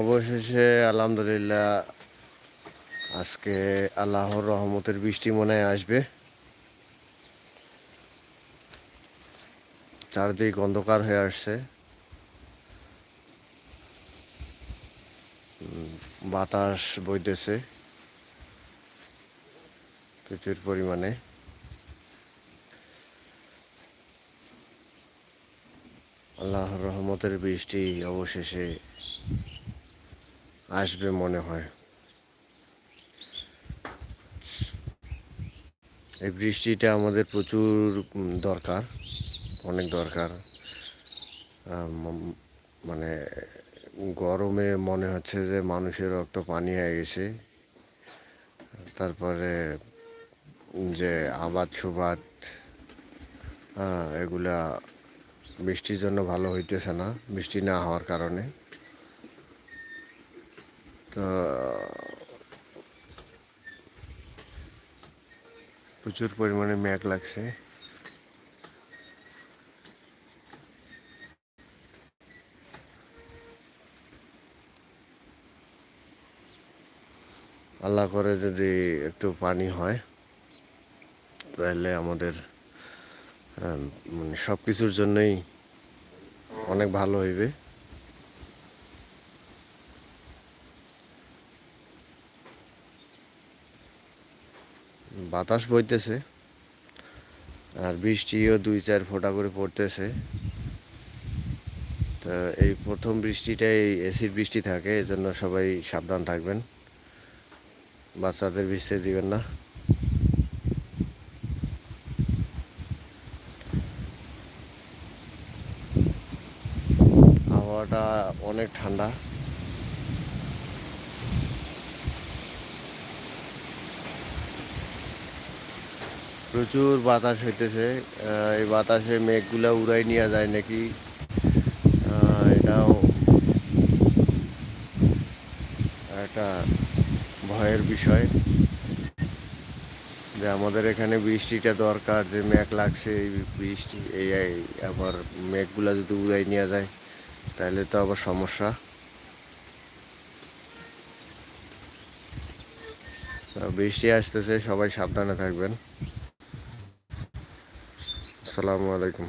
অবশেষে আলহামদুলিল্লাহ আজকে আল্লাহর রহমতের বৃষ্টি মনে আসবে। চারদিক অন্ধকার হয়ে আসছে। বাতাস বইতেছে প্রচুর পরিমাণে। আল্লাহর রহমতের বৃষ্টি অবশেষে আসবে মনে হয়। এই বৃষ্টিটা আমাদের প্রচুর দরকার, অনেক দরকার। মানে গরমে মনে হচ্ছে যে মানুষের রক্ত পানি হয়ে গেছে। তারপরে যে আবাদ সুবাদ এগুলা বৃষ্টির জন্য ভালো হইতেছে না, বৃষ্টি না হওয়ার কারণে। তো প্রচুর পরিমাণে মেঘ লাগছে। আল্লাহ করে যদি একটু পানি হয়, তাহলে আমাদের মানে সব কিছুর জন্যই অনেক ভালো হইবে। বাতাস বইতেছে আর বৃষ্টিও দুই চার ফোঁটা করে পড়তেছে। তো এই প্রথম বৃষ্টিটাই এসির বৃষ্টি থাকে, এজন্য সবাই সাবধান থাকবেন। বাচ্চাদের ভিজতে দিবেন না। আবহাওয়াটা অনেক ঠান্ডা। প্রচুর বাতাস হইতেছে। এই বাতাসে মেঘগুলা উড়াই নিয়ে যায় নাকি? এটাও একটা ভয়ের বিষয় যে আমাদের এখানে বৃষ্টিটা দরকার, যে মেঘ লাগছে, এই বৃষ্টি, এই আবার মেঘগুলা যদি উড়াই নিয়ে যায়, তাহলে তো আবার সমস্যা। বৃষ্টি আসতেছে, সবাই সাবধানে থাকবেন। আসসালামু আলাইকুম।